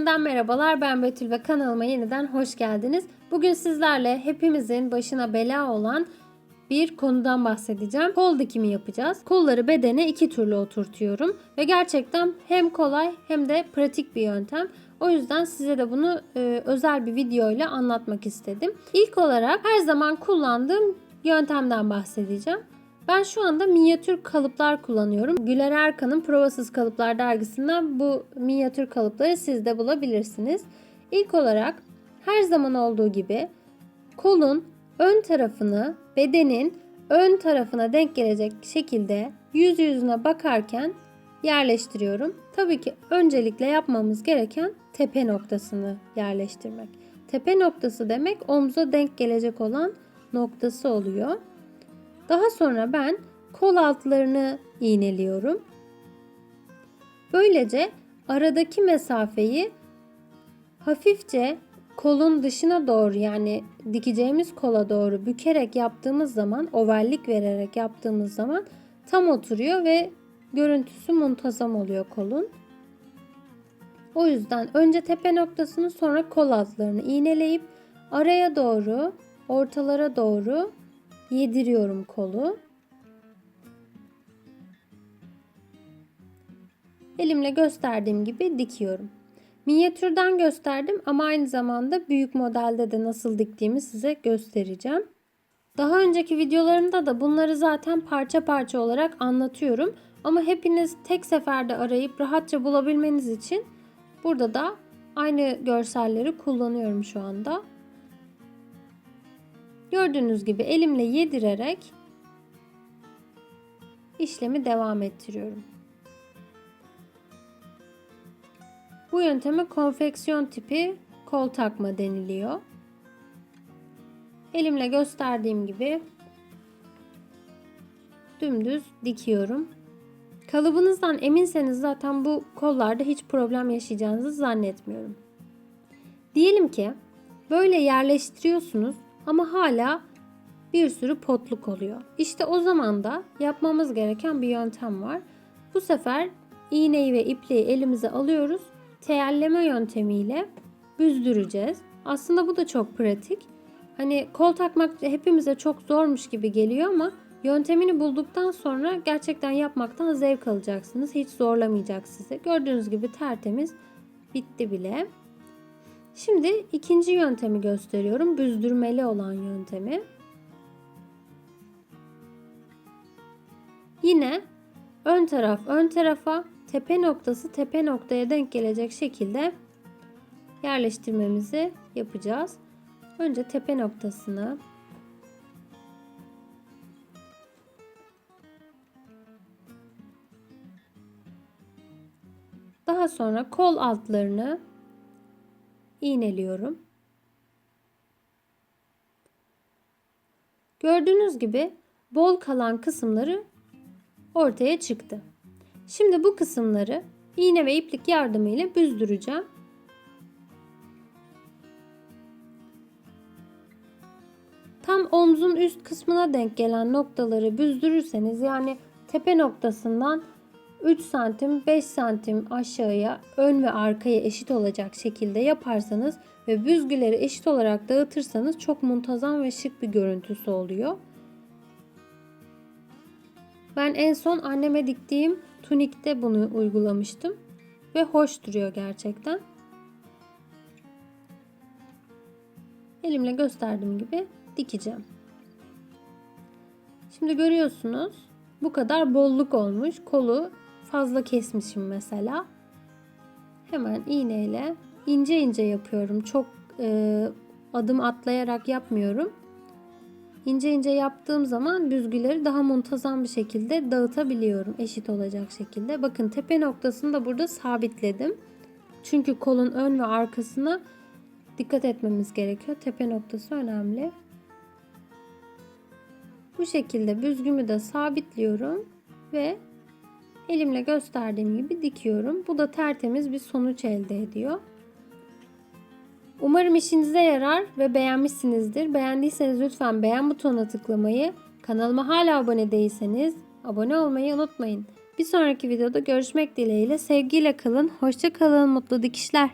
Merhabalar ben Betül ve kanalıma yeniden hoş geldiniz. Bugün sizlerle hepimizin başına bela olan bir konudan bahsedeceğim. Kol dikimi yapacağız. Kolları bedene iki türlü oturtuyorum ve gerçekten hem kolay hem de pratik bir yöntem. O yüzden size de bunu e, özel bir video ile anlatmak istedim. İlk olarak her zaman kullandığım yöntemden bahsedeceğim. Ben şu anda minyatür kalıplar kullanıyorum. Güler Erkan'ın Provasız Kalıplar dergisinden bu minyatür kalıpları siz de bulabilirsiniz. İlk olarak her zaman olduğu gibi kolun ön tarafını bedenin ön tarafına denk gelecek şekilde yüz yüzüne bakarken yerleştiriyorum. Tabii ki öncelikle yapmamız gereken tepe noktasını yerleştirmek. Tepe noktası demek omza denk gelecek olan noktası oluyor. Daha sonra ben kol altlarını iğneliyorum. Böylece aradaki mesafeyi hafifçe kolun dışına doğru yani dikeceğimiz kola doğru bükerek yaptığımız zaman, ovallik vererek yaptığımız zaman tam oturuyor ve görüntüsü muntazam oluyor kolun. O yüzden önce tepe noktasını sonra kol altlarını iğneleyip araya doğru, ortalara doğru yediriyorum kolu. Elimle gösterdiğim gibi dikiyorum. Minyatürden gösterdim ama aynı zamanda büyük modelde de nasıl diktiğimi size göstereceğim. Daha önceki videolarımda da bunları zaten parça parça olarak anlatıyorum. Ama hepiniz tek seferde arayıp rahatça bulabilmeniz için burada da aynı görselleri kullanıyorum şu anda. Gördüğünüz gibi elimle yedirerek işlemi devam ettiriyorum. Bu yönteme konfeksiyon tipi kol takma deniliyor. Elimle gösterdiğim gibi dümdüz dikiyorum. Kalıbınızdan eminseniz zaten bu kollarda hiç problem yaşayacağınızı zannetmiyorum. Diyelim ki böyle yerleştiriyorsunuz ama hala bir sürü potluk oluyor. İşte o zaman da yapmamız gereken bir yöntem var. Bu sefer iğneyi ve ipliği elimize alıyoruz. Teyelleme yöntemiyle büzdüreceğiz. Aslında bu da çok pratik. Hani kol takmak hepimize çok zormuş gibi geliyor ama yöntemini bulduktan sonra gerçekten yapmaktan zevk alacaksınız. Hiç zorlamayacak sizi. Gördüğünüz gibi tertemiz bitti bile. Şimdi ikinci yöntemi gösteriyorum. Büzdürmeli olan yöntemi. Yine ön taraf ön tarafa, tepe noktası tepe noktaya denk gelecek şekilde yerleştirmemizi yapacağız. Önce tepe noktasını Daha sonra kol altlarını iğneliyorum. Gördüğünüz gibi bol kalan kısımları ortaya çıktı. Şimdi bu kısımları iğne ve iplik yardımıyla büzdüreceğim. Tam omzun üst kısmına denk gelen noktaları büzdürürseniz yani tepe noktasından 3 santim 5 santim aşağıya ön ve arkaya eşit olacak şekilde yaparsanız ve büzgüleri eşit olarak dağıtırsanız çok muntazam ve şık bir görüntüsü oluyor. Ben en son anneme diktiğim tunikte bunu uygulamıştım ve hoş duruyor gerçekten. Elimle gösterdiğim gibi dikeceğim. Şimdi görüyorsunuz bu kadar bolluk olmuş. Kolu fazla kesmişim mesela. Hemen iğneyle ince ince yapıyorum. Çok e, adım atlayarak yapmıyorum. İnce ince yaptığım zaman büzgüleri daha muntazam bir şekilde dağıtabiliyorum. Eşit olacak şekilde. Bakın tepe noktasını da burada sabitledim. Çünkü kolun ön ve arkasına dikkat etmemiz gerekiyor. Tepe noktası önemli. Bu şekilde büzgümü de sabitliyorum ve elimle gösterdiğim gibi dikiyorum. Bu da tertemiz bir sonuç elde ediyor. Umarım işinize yarar ve beğenmişsinizdir. Beğendiyseniz lütfen beğen butonuna tıklamayı, kanalıma hala abone değilseniz abone olmayı unutmayın. Bir sonraki videoda görüşmek dileğiyle sevgiyle kalın, hoşça kalın, mutlu dikişler.